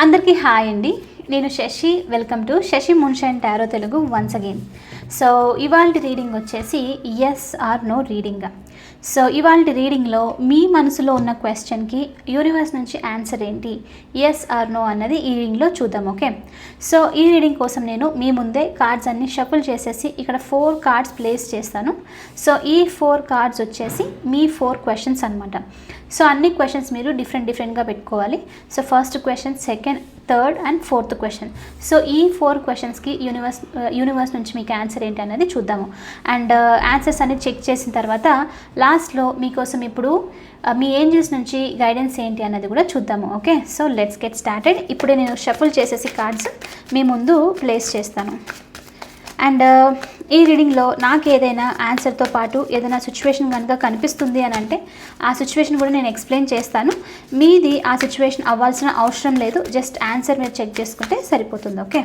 అందరికీ హాయ్ అండి. నేను Shashi. Welcome to Shashi moonshine tarot Telugu once again. So ఇవాళ రీడింగ్ వచ్చేసి yes or no reading so ఇవాళ రీడింగ్లో మీ మనసులో ఉన్న క్వశ్చన్కి యూనివర్స్ నుంచి ఆన్సర్ ఏంటి? ఎస్ ఆర్ నో అన్నది ఈ రీడింగ్లో చూద్దాం ఓకే? సో ఈ రీడింగ్ కోసం నేను మీ ముందే కార్డ్స్ అన్ని షఫుల్ చేసేసి ఇక్కడ ఫోర్ కార్డ్స్ ప్లేస్ చేస్తాను. సో ఈ ఫోర్ కార్డ్స్ వచ్చేసి మీ ఫోర్ క్వశ్చన్స్ అనమాట సో అన్ని క్వశ్చన్స్ మీరు డిఫరెంట్ డిఫరెంట్గా పెట్టుకోవాలి. So first question second third and fourth question. So ఈ ఫోర్ క్వశ్చన్స్కి యూనివర్స్ యూనివర్స్ నుంచి మీకు ఆన్సర్ ఏంటి అనేది చూద్దాము. అండ్ uh, ఆన్సర్స్ అనేది చెక్ చేసిన తర్వాత లాస్ట్లో మీకోసం ఇప్పుడు uh, మీ ఏంజల్స్ నుంచి గైడెన్స్ ఏంటి అన్నది కూడా చూద్దాము okay? So let's get started. ఇప్పుడే నేను షఫుల్ చేసేసి కార్డ్స్ మీ ముందు ప్లేస్ చేస్తాను. అండ్ uh, ఈ రీడింగ్లో నాకు ఏదైనా ఆన్సర్తో పాటు ఏదైనా సిచ్యువేషన్ కనుక కనిపిస్తుంది అని అంటే ఆ సిచ్యువేషన్ కూడా నేను ఎక్స్ప్లెయిన్ చేస్తాను. మీది ఆ సిచ్యువేషన్ అవ్వాల్సిన అవసరం లేదు. జస్ట్ ఆన్సర్ మీరు చెక్ చేసుకుంటే సరిపోతుంది ఓకే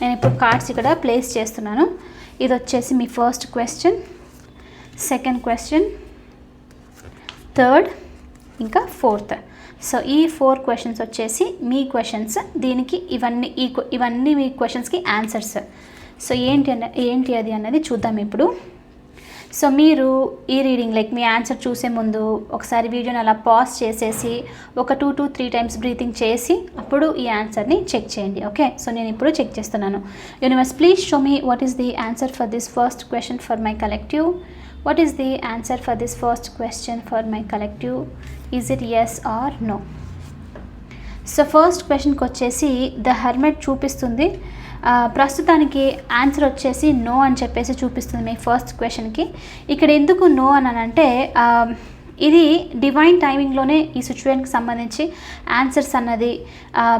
నేను ఇప్పుడు కార్డ్స్ ఇక్కడ ప్లేస్ చేస్తున్నాను. ఇది వచ్చేసి మీ first question second question third ఇంకా ఫోర్త్ సో ఈ ఫోర్ క్వశ్చన్స్ వచ్చేసి మీ క్వశ్చన్స్ దీనికి ఇవన్నీ ఈ ఇవన్నీ మీ క్వశ్చన్స్కి ఆన్సర్స్ సో ఏంటి అన్న ఏంటి అది అన్నది చూద్దాం ఇప్పుడు. సో మీరు ఈ రీడింగ్ లైక్ మీ ఆన్సర్ చూసే ముందు ఒకసారి వీడియోని అలా పాజ్ చేసేసి ఒక two to three times breathing చేసి అప్పుడు ఈ ఆన్సర్ని చెక్ చేయండి. ఓకే సో నేను ఇప్పుడు చెక్ చేస్తున్నాను. Universe please show me what is the answer for this first question for my collective what is the answer for this first question for my collective is it yes or no so first క్వశ్చన్కి వచ్చేసి the hermit చూపిస్తుంది ప్రస్తుతానికి answer వచ్చేసి no అని చెప్పేసి చూపిస్తుంది మీ first క్వశ్చన్కి. ఇక్కడ ఎందుకు నో అని అంటే ఇది డివైన్ టైమింగ్లోనే ఈ సిచ్యువేషన్కి సంబంధించి ఆన్సర్స్ అన్నది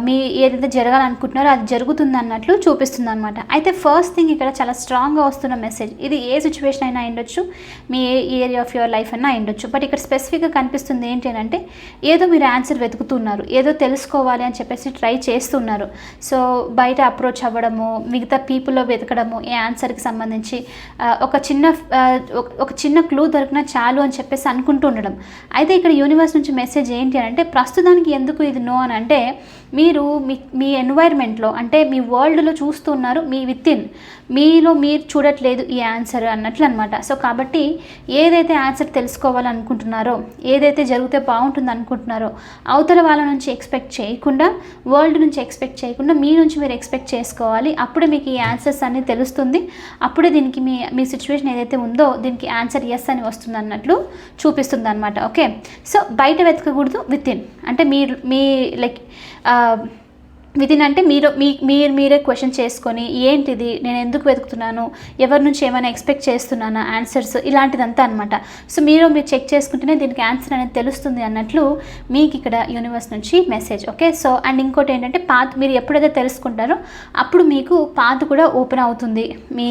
మీ ఏదైతే జరగాలనుకుంటున్నారో అది జరుగుతుంది అన్నట్లు చూపిస్తుంది అనమాట అయితే ఫస్ట్ థింగ్ ఇక్కడ చాలా స్ట్రాంగ్గా వస్తున్న మెసేజ్ ఇది ఏ సిచ్యువేషన్ అయినా అయ్యుండొచ్చు మీ ఏ ఏరియా ఆఫ్ యువర్ లైఫ్ అయినా అయ్యుండొచ్చు. బట్ ఇక్కడ స్పెసిఫిక్గా కనిపిస్తుంది ఏంటి అంటే ఏదో మీరు ఆన్సర్ వెతుకుతున్నారు ఏదో తెలుసుకోవాలి అని చెప్పేసి ట్రై చేస్తున్నారు. సో బయట అప్రోచ్ అవ్వడము మిగతా పీపుల్లో వెతకడము ఈ ఆన్సర్కి సంబంధించి ఒక చిన్న ఒక- ఒక చిన్న క్లూ దొరికినా చాలు అని చెప్పేసి అనుకుంటూ ఉండడం. అయితే ఇక్కడ యూనివర్స్ నుంచి మెసేజ్ ఏంటి అని అంటే ప్రస్తుతానికి ఎందుకు ఇది నో అని అంటే మీరు మీ మీ ఎన్వైర్మెంట్లో అంటే మీ వరల్డ్లో చూస్తున్నారు మీ విత్ ఇన్ మీలో మీరు చూడట్లేదు ఈ ఆన్సర్ అన్నట్లు అనమాట సో కాబట్టి ఏదైతే ఆన్సర్ తెలుసుకోవాలనుకుంటున్నారో ఏదైతే జరిగితే బాగుంటుంది అనుకుంటున్నారో అవతల వాళ్ళ నుంచి ఎక్స్పెక్ట్ చేయకుండా వరల్డ్ నుంచి ఎక్స్పెక్ట్ చేయకుండా మీ నుంచి మీరు ఎక్స్పెక్ట్ చేసుకోవాలి. అప్పుడే మీకు ఈ ఆన్సర్స్ అన్నీ తెలుస్తుంది. అప్పుడే దీనికి మీ మీ సిచ్యువేషన్ ఏదైతే ఉందో దీనికి ఆన్సర్ ఎస్ అని వస్తుంది అన్నట్లు చూపిస్తుంది అనమాట ఓకే సో బయట వెతకకూడదు విత్ ఇన్ అంటే మీరు మీ లైక్ um, విదిన్ అంటే మీరు మీ మీరు మీరే క్వశ్చన్ చేసుకొని ఏంటిది? నేను ఎందుకు వెతుకుతున్నాను? ఎవరి నుంచి ఏమైనా ఎక్స్పెక్ట్ చేస్తున్నానా? ఆన్సర్స్ ఇలాంటిదంతా అనమాట సో మీరు మీరు చెక్ చేసుకుంటేనే దీనికి ఆన్సర్ అనేది తెలుస్తుంది అన్నట్లు మీకు ఇక్కడ యూనివర్స్ నుంచి మెసేజ్ ఓకే సో అండ్ ఇంకోటి ఏంటంటే పాత్ మీరు ఎప్పుడైతే తెలుసుకుంటారో అప్పుడు మీకు పాత్ కూడా ఓపెన్ అవుతుంది. మీ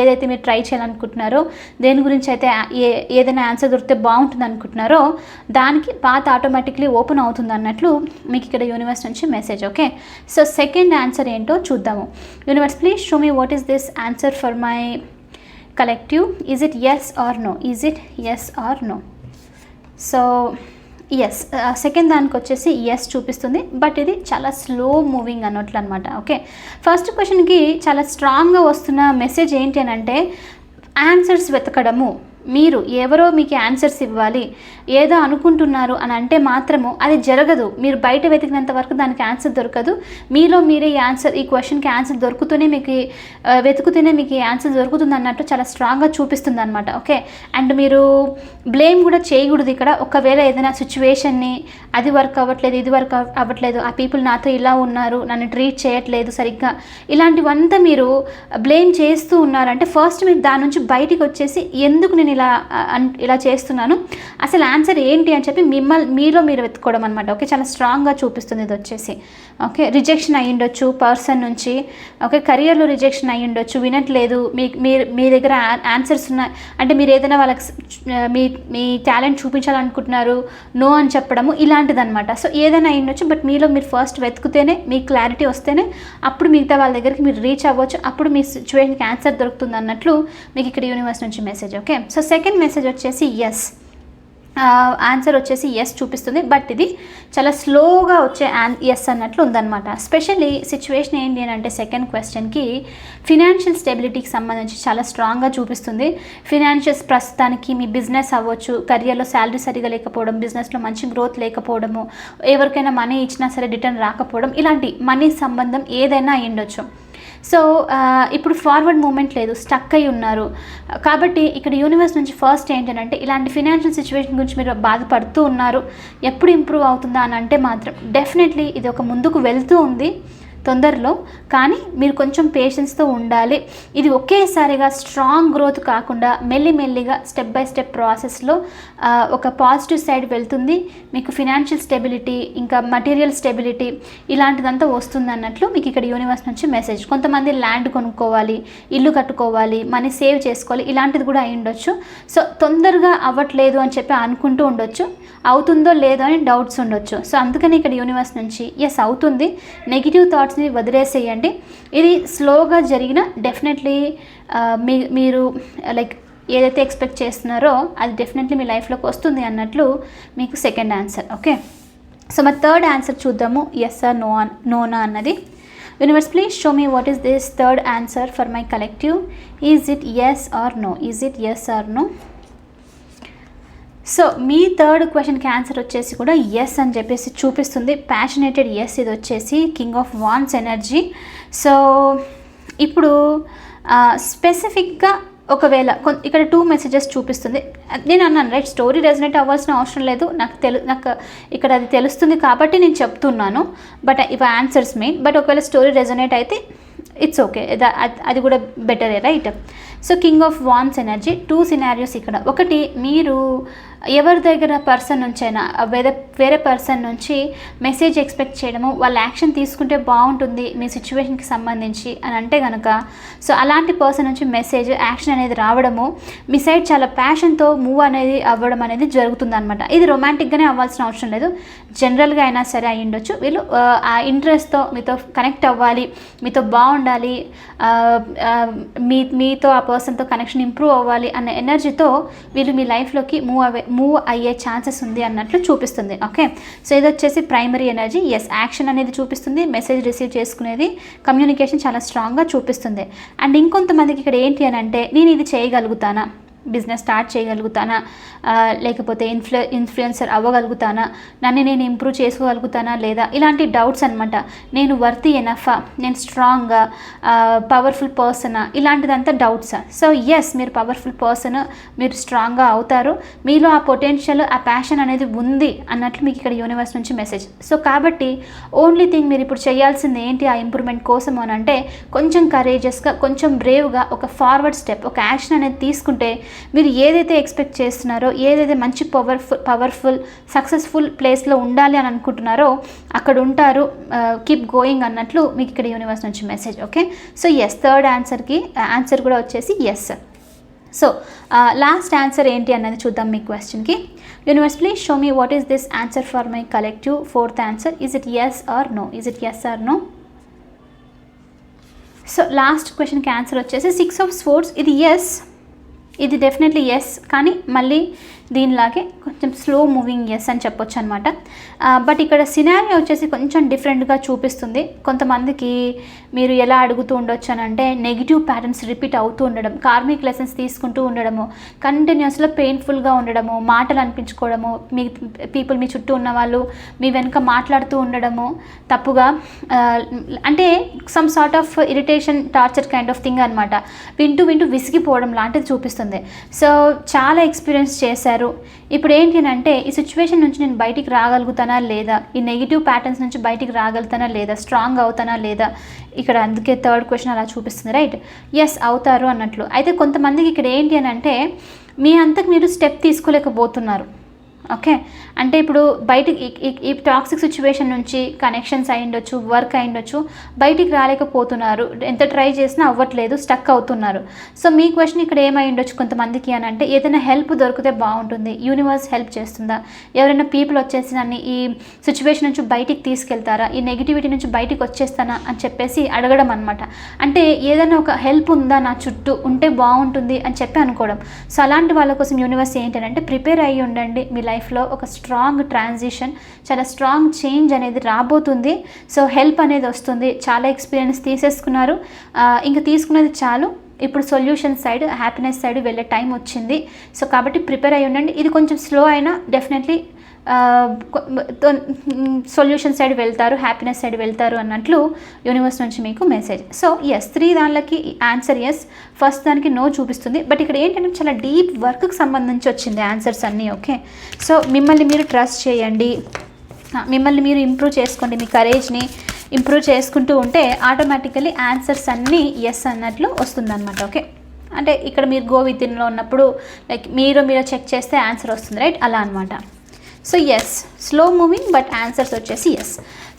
ఏదైతే మీరు ట్రై చేయాలనుకుంటున్నారో దేని గురించి అయితే ఏ ఏదైనా ఆన్సర్ దొరికితే బాగుంటుంది అనుకుంటున్నారో దానికి పాత్ ఆటోమేటిక్లీ ఓపెన్ అవుతుంది అన్నట్లు మీకు ఇక్కడ యూనివర్స్ నుంచి message okay okay so second answer ఏంటో చూద్దాము. Universe please show me what is this answer for my collective is it yes or no is it yes or no so yes second దానికి వచ్చేసి yes చూపిస్తుంది. But ఇది చాలా slow moving అన్నట్లు అనమాట okay first క్వశ్చన్కి చాలా స్ట్రాంగ్గా వస్తున్న మెసేజ్ ఏంటి అని అంటే ఆన్సర్స్ వెతకడము. మీరు ఎవరో మీకు ఆన్సర్స్ ఇవ్వాలి. ఏదో అనుకుంటున్నారు అని అంటే మాత్రము అది జరగదు. మీరు బయట వెతికినంత వరకు దానికి ఆన్సర్ దొరకదు. మీలో మీరే ఈ ఆన్సర్ ఈ క్వశ్చన్కి ఆన్సర్ దొరుకుతూనే మీకు వెతుకుతూనే మీకు ఈ ఆన్సర్ దొరుకుతుంది అన్నట్టు చాలా స్ట్రాంగ్గా చూపిస్తుంది అనమాట ఓకే అండ్ మీరు బ్లేమ్ కూడా చేయకూడదు ఇక్కడ. ఒకవేళ ఏదైనా సిచ్యువేషన్ని అది వర్క్ అవ్వట్లేదు ఇది వర్క్ అవ్వట్లేదు ఆ పీపుల్ నాతో ఇలా ఉన్నారు నన్ను ట్రీట్ చేయట్లేదు సరిగ్గా. ఇలాంటివంతా మీరు బ్లేమ్ చేస్తూ ఉన్నారంటే ఫస్ట్ మీరు దాని నుంచి బయటికి వచ్చేసి ఎందుకు నేను ఇలా అన్- ఇలా చేస్తున్నాను. అసలు ఆన్సర్ ఏంటి అని చెప్పి మిమ్మల్ని మీలో మీరు వెతుక్కోవడం అనమాట ఓకే చాలా స్ట్రాంగ్గా చూపిస్తుంది ఇది వచ్చేసి. ఓకే రిజెక్షన్ అయ్యి ఉండొచ్చు పర్సన్ నుంచి. ఓకే కెరియర్లో రిజెక్షన్ అయ్యి ఉండొచ్చు వినట్లేదు. మీ మీరు మీ దగ్గర ఆన్సర్స్ ఉన్నాయి అంటే మీరు ఏదైనా వాళ్ళకి మీ మీ టాలెంట్ చూపించాలనుకుంటున్నారు నో అని చెప్పడము ఇలాంటిదన్నమాట. సో ఏదైనా అయ్యుండొచ్చు ఉండొచ్చు బట్ మీలో మీరు ఫస్ట్ వెతుకుతేనే మీ క్లారిటీ వస్తేనే అప్పుడు మిగతా వాళ్ళ దగ్గరికి మీరు రీచ్ అవ్వచ్చు. అప్పుడు మీ సిచ్యువేషన్కి ఆన్సర్ దొరుకుతుంది అన్నట్లు మీకు ఇక్కడ యూనివర్స్ నుంచి message. Okay so second message వచ్చేసి ఎస్ ఆన్సర్ వచ్చేసి ఎస్ చూపిస్తుంది. బట్ ఇది చాలా స్లోగా వచ్చే ఆన్ ఎస్ అన్నట్లు ఉందన్నమాట. స్పెషల్లీ సిచ్యువేషన్ ఏంటి అని అంటే సెకండ్ క్వశ్చన్కి ఫినాన్షియల్ స్టెబిలిటీకి సంబంధించి చాలా స్ట్రాంగ్గా చూపిస్తుంది. ఫినాన్షియల్స్ ప్రస్తుతానికి మీ బిజినెస్ అవ్వచ్చు. కెరియర్లో శాలరీ సరిగా లేకపోవడం బిజినెస్లో మంచి గ్రోత్ లేకపోవడము ఎవరికైనా మనీ ఇచ్చినా సరే రిటర్న్ రాకపోవడం ఇలాంటి మనీ సంబంధం ఏదైనా అయ్యుండొచ్చు. ఉండొచ్చు సో uh, ఇప్పుడు ఫార్వర్డ్ మూమెంట్ లేదు స్టక్ అయి ఉన్నారు. కాబట్టి ఇక్కడ యూనివర్స్ నుంచి ఫస్ట్ ఏంటంటే ఇలాంటి ఫినాన్షియల్ సిచ్యువేషన్ గురించి మీరు బాధపడుతూ ఉన్నారు. ఎప్పుడు ఇంప్రూవ్ అవుతుందా అని అంటే మాత్రం డెఫినెట్లీ ఇది ఒక ముందుకు వెళ్తూ ఉంది. తొందరలో కానీ మీరు కొంచెం పేషెన్స్తో ఉండాలి. ఇది ఒకేసారిగా స్ట్రాంగ్ గ్రోత్ కాకుండా మెల్లిమెల్లిగా స్టెప్ బై స్టెప్ ప్రాసెస్లో ఒక పాజిటివ్ సైడ్ వెళ్తుంది. మీకు ఫినాన్షియల్ స్టెబిలిటీ ఇంకా మటీరియల్ స్టెబిలిటీ ఇలాంటిదంతా వస్తుంది అన్నట్లు మీకు ఇక్కడ యూనివర్స్ నుంచి మెసేజ్ కొంతమంది ల్యాండ్ కొనుక్కోవాలి ఇల్లు కట్టుకోవాలి మనీ సేవ్ చేసుకోవాలి ఇలాంటిది కూడా అయి ఉండొచ్చు. సో తొందరగా అవ్వట్లేదు అని చెప్పి అనుకుంటూ ఉండొచ్చు. అవుతుందో లేదో అని డౌట్స్ ఉండొచ్చు. సో అందుకని ఇక్కడ యూనివర్స్ నుంచి ఎస్ అవుతుంది. నెగిటివ్ థాట్స్ థాట్స్ని వదిలేసేయండి. ఇది స్లోగా జరిగిన డెఫినెట్లీ మీ మీరు లైక్ ఏదైతే ఎక్స్పెక్ట్ చేస్తున్నారో అది డెఫినెట్లీ మీ లైఫ్లోకి వస్తుంది అన్నట్లు మీకు సెకండ్ ఆన్సర్ ఓకే సో మరి థర్డ్ ఆన్సర్ చూద్దాము. ఎస్ ఆర్ నో నోనా అన్నది. Universe please show me what is this third answer for my collective is it yes or no is it yes or no so me third క్వశ్చన్కి answer వచ్చేసి కూడా yes అని చెప్పేసి చూపిస్తుంది. Passionated yes ఇది వచ్చేసి king of wands energy so ఇప్పుడు స్పెసిఫిక్గా ఒకవేళ ఇక్కడ టూ మెసేజెస్ చూపిస్తుంది. నేను అన్నాను రైట్ స్టోరీ రెజనేట్ అవ్వాల్సిన అవసరం లేదు. నాకు తెలు నాకు ఇక్కడ అది తెలుస్తుంది కాబట్టి నేను చెప్తున్నాను. బట్ uh, ఇవి ఆన్సర్స్ మెయిన్ బట్ ఒకవేళ స్టోరీ రెజనేట్ అయితే ఇట్స్ ఓకే అది కూడా బెటరే right so king of wands energy two scenarios ఇక్కడ. ఒకటి మీరు ఎవరి దగ్గర పర్సన్ నుంచైనా వేరే వేరే పర్సన్ నుంచి మెసేజ్ ఎక్స్పెక్ట్ చేయడము వాళ్ళ యాక్షన్ తీసుకుంటే బాగుంటుంది మీ సిచ్యువేషన్కి సంబంధించి అని అంటే కనుక సో అలాంటి పర్సన్ నుంచి మెసేజ్ యాక్షన్ అనేది రావడము మీ సైడ్ చాలా ప్యాషన్తో మూవ్ అనేది అవ్వడం అనేది జరుగుతుంది అనమాట ఇది రొమాంటిక్గానే అవ్వాల్సిన అవసరం లేదు. జనరల్గా అయినా సరే అయి ఉండొచ్చు. వీళ్ళు ఆ, ఇంట్రెస్ట్తో మీతో కనెక్ట్ అవ్వాలి మీతో బాగుండాలి మీ మీతో ఆ పర్సన్తో కనెక్షన్ ఇంప్రూవ్ అవ్వాలి అన్న ఎనర్జీతో వీళ్ళు మీ లైఫ్లోకి మూవ్ అవే మూవ్ అయ్యే ఛాన్సెస్ ఉంది అన్నట్లు చూపిస్తుంది ఓకే? సో ఇది వచ్చేసి ప్రైమరీ ఎనర్జీ. ఎస్ యాక్షన్ అనేది చూపిస్తుంది. మెసేజ్ రిసీవ్ చేసుకునేది కమ్యూనికేషన్ చాలా స్ట్రాంగ్గా చూపిస్తుంది. అండ్ ఇంకొంతమందికి ఇక్కడ ఏంటి అని అంటే నేను ఇది చేయగలుగుతానా? Business start చేయగలుగుతానా? లేకపోతే ఇన్ఫ్లు ఇన్ఫ్లుయెన్సర్ అవ్వగలుగుతానా? నన్ను నేను ఇంప్రూవ్ చేసుకోగలుగుతానా లేదా? ఇలాంటి డౌట్స్ అనమాట నేను వర్తి ఎనఫా నేను స్ట్రాంగ్గా పవర్ఫుల్ పర్సనా ఇలాంటిదంతా డౌట్స్ సో ఎస్ మీరు పవర్ఫుల్ పర్సన్ మీరు స్ట్రాంగ్గా అవుతారు. మీలో ఆ పొటెన్షియల్ ఆ ప్యాషన్ అనేది ఉంది అన్నట్లు మీకు ఇక్కడ యూనివర్స్ నుంచి మెసేజ్ సో కాబట్టి ఓన్లీ థింగ్ మీరు ఇప్పుడు చేయాల్సింది ఏంటి ఆ ఇంప్రూవ్మెంట్ కోసం అని అంటే కొంచెం కరేజెస్గా కొంచెం బ్రేవ్గా ఒక ఫార్వర్డ్ స్టెప్ ఒక యాక్షన్ అనేది తీసుకుంటే మీరు ఏదైతే ఎక్స్పెక్ట్ చేస్తున్నారో ఏదైతే మంచి పవర్ఫుల్ పవర్ఫుల్ సక్సెస్ఫుల్ ప్లేస్లో ఉండాలి అని అనుకుంటున్నారో అక్కడ ఉంటారు కీప్ గోయింగ్ అన్నట్లు మీకు ఇక్కడ యూనివర్స్ నుంచి message okay? So yes third ఆన్సర్కి answer కూడా వచ్చేసి ఎస్ సో లాస్ట్ ఆన్సర్ ఏంటి అన్నది చూద్దాం మీ క్వశ్చన్కి universe please show me what is this answer for my collective fourth answer is it yes or no is it yes or no so last క్వశ్చన్కి answer వచ్చేసి six of swords ఇది yes ఇది definitely yes కానీ మళ్ళీ దీనిలాగే కొంచెం slow moving yes అని చెప్పొచ్చు అనమాట బట్ ఇక్కడ సినారీ వచ్చేసి కొంచెం డిఫరెంట్గా చూపిస్తుంది. కొంతమందికి మీరు ఎలా అడుగుతూ ఉండొచ్చు అని అంటే నెగిటివ్ ప్యాటర్న్స్ రిపీట్ అవుతూ ఉండడం కార్మిక్ లెసన్స్ తీసుకుంటూ ఉండడము కంటిన్యూస్లో పెయిన్ఫుల్గా ఉండడము మాటలు అనిపించుకోవడము మీ పీపుల్ మీ చుట్టూ ఉన్న వాళ్ళు మీ వెనుక మాట్లాడుతూ ఉండడము తప్పుగా అంటే some sort of irritation torture kind of thing అనమాట వింటూ వింటూ విసిగిపోవడం లాంటిది చూపిస్తుంది. సో చాలా ఎక్స్పీరియన్స్ చేశారు. ఇప్పుడు ఏంటి అని అంటే ఈ సిచ్యువేషన్ నుంచి నేను బయటికి రాగలుగుతానా లేదా? ఈ నెగిటివ్ ప్యాటర్న్స్ నుంచి బయటికి రాగలుగుతానా లేదా? స్ట్రాంగ్ అవుతానా లేదా? ఇక్కడ అందుకే థర్డ్ క్వశ్చన్ అలా చూపిస్తుంది రైట్? ఎస్ అవుతారు అన్నట్లు. అయితే కొంతమందికి ఇక్కడ ఏంటి అని అంటే మీ అంతకు మీరు స్టెప్ తీసుకోలేకపోతున్నారు. ఓకే. అంటే ఇప్పుడు బయటికి ఈ- టాక్సిక్ సిచ్యువేషన్ నుంచి కనెక్షన్స్ అయ్యుండొచ్చు వర్క్ అయ్యుండొచ్చు బయటికి రాలేకపోతున్నారు. ఎంత ట్రై చేసినా అవ్వట్లేదు స్టక్ అవుతున్నారు. సో మీ క్వశ్చన్ ఇక్కడ ఏమై ఉండొచ్చు కొంతమందికి అని అంటే ఏదైనా హెల్ప్ దొరికితే బాగుంటుంది యూనివర్స్ హెల్ప్ చేస్తుందా? ఎవరైనా పీపుల్ వచ్చేసి నన్ను ఈ సిచ్యువేషన్ నుంచి బయటికి తీసుకెళ్తారా? ఈ నెగిటివిటీ నుంచి బయటికి వచ్చేస్తానా? అని చెప్పేసి అడగడం అనమాట అంటే ఏదైనా ఒక హెల్ప్ ఉందా నా చుట్టూ? ఉంటే బాగుంటుంది అని చెప్పి అనుకోవడం. సో అలాంటి వాళ్ళ కోసం యూనివర్స్ ఏంటంటే ప్రిపేర్ అయ్యి ఉండండి. మీ లైఫ్లో ఒక స్ట్రాంగ్ ట్రాన్సిషన్ చాలా స్ట్రాంగ్ చేంజ్ అనేది రాబోతుంది. సో హెల్ప్ అనేది వస్తుంది. చాలా ఎక్స్పీరియన్స్ తీసేసుకున్నారు. ఇంకా తీసుకున్నది చాలు. ఇప్పుడు సొల్యూషన్ సైడ్ హ్యాపీనెస్ సైడ్ వెళ్ళే టైం వచ్చింది. సో కాబట్టి ప్రిపేర్ అయ్యి ఉండండి. ఇది కొంచెం స్లో అయినా డెఫినెట్లీ సొల్యూషన్ సైడ్ వెళ్తారు హ్యాపీనెస్ సైడ్ వెళ్తారు అన్నట్లు యూనివర్స్ నుంచి మీకు మెసేజ్. సో ఎస్ త్రీ దానిలకి ఆన్సర్ ఎస్ ఫస్ట్ దానికి నో చూపిస్తుంది. బట్ ఇక్కడ ఏంటంటే చాలా డీప్ వర్క్కి సంబంధించి వచ్చింది ఆన్సర్స్ అన్నీ ఓకే సో మిమ్మల్ని మీరు ట్రస్ట్ చేయండి. మిమ్మల్ని మీరు ఇంప్రూవ్ చేసుకోండి. మీ కరేజ్ని ఇంప్రూవ్ చేసుకుంటూ ఉంటే ఆటోమేటికలీ ఆన్సర్స్ అన్నీ ఎస్ అన్నట్లు వస్తుందన్నమాట ఓకే అంటే ఇక్కడ మీరు గో విత్ ఇన్లో ఉన్నప్పుడు లైక్ మీరు మీరు చెక్ చేస్తే ఆన్సర్ వస్తుంది రైట్ అలా అనమాట so yes slow moving but answers వచ్చేసి ఎస్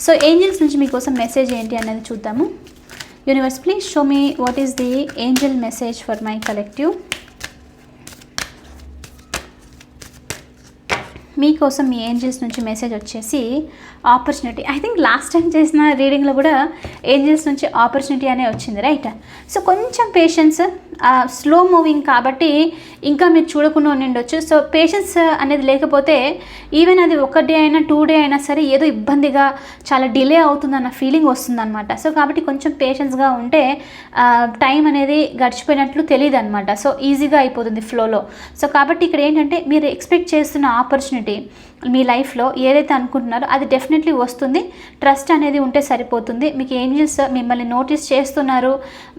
సో ఏంజల్స్ నుంచి మీకోసం మెసేజ్ ఏంటి అనేది చూద్దాము. Universe please show me what is the angel message for my collective మీకోసం మీ ఏంజల్స్ నుంచి మెసేజ్ వచ్చేసి opportunity I think last time చేసిన రీడింగ్లో కూడా ఏంజల్స్ నుంచి ఆపర్చునిటీ అనే వచ్చింది రైట్ సో కొంచెం పేషెన్స్ స్లో మూవింగ్ కాబట్టి ఇంకా మీరు చూడకుండా ఉండిండొచ్చు. సో పేషెన్స్ uh, అనేది లేకపోతే ఈవెన్ అది ఒక డే అయినా టూ డే అయినా సరే ఏదో ఇబ్బందిగా చాలా డిలే అవుతుందన్న ఫీలింగ్ వస్తుందన్నమాట. సో కాబట్టి కొంచెం పేషెన్స్గా ఉంటే uh, టైం అనేది గడిచిపోయినట్లు తెలియదు అనమాట సో ఈజీగా అయిపోతుంది ఫ్లోలో సో కాబట్టి ఇక్కడ ఏంటంటే మీరు ఎక్స్పెక్ట్ చేస్తున్న ఆపర్చునిటీ మీ లైఫ్లో ఏదైతే అనుకుంటున్నారో అది డెఫినెట్లీ వస్తుంది. ట్రస్ట్ అనేది ఉంటే సరిపోతుంది. మీకు ఏంజిల్స్ uh, మిమ్మల్ని నోటీస్ చేస్తున్నారు.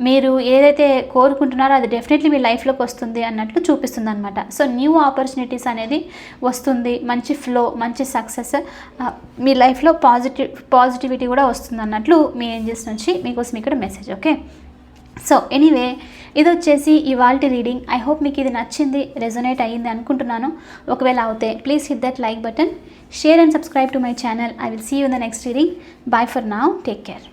మీరు ఏదైతే కోరుకుంటున్నారో అది డెఫినెట్లీ మీ లైఫ్లోకి వస్తుంది అన్నట్లు చూపిస్తుంది అనమాట సో న్యూ ఆపర్చునిటీస్ అనేది వస్తుంది. మంచి ఫ్లో మంచి సక్సెస్ మీ లైఫ్లో పాజిటివ్ పాజిటివిటీ కూడా వస్తుంది అన్నట్లు మీ ఏంజెస్ నుంచి మీకోసం ఇక్కడ మెసేజ్ ఓకే సో ఎనీవే ఇది వచ్చేసి ఇవాల్టి రీడింగ్ ఐ హోప్ మీకు ఇది నచ్చింది రెజొనేట్ అయ్యింది అనుకుంటున్నాను. ఒకవేళ అవుతే please hit that like button share and subscribe to my channel I will see you in the next reading bye for now take care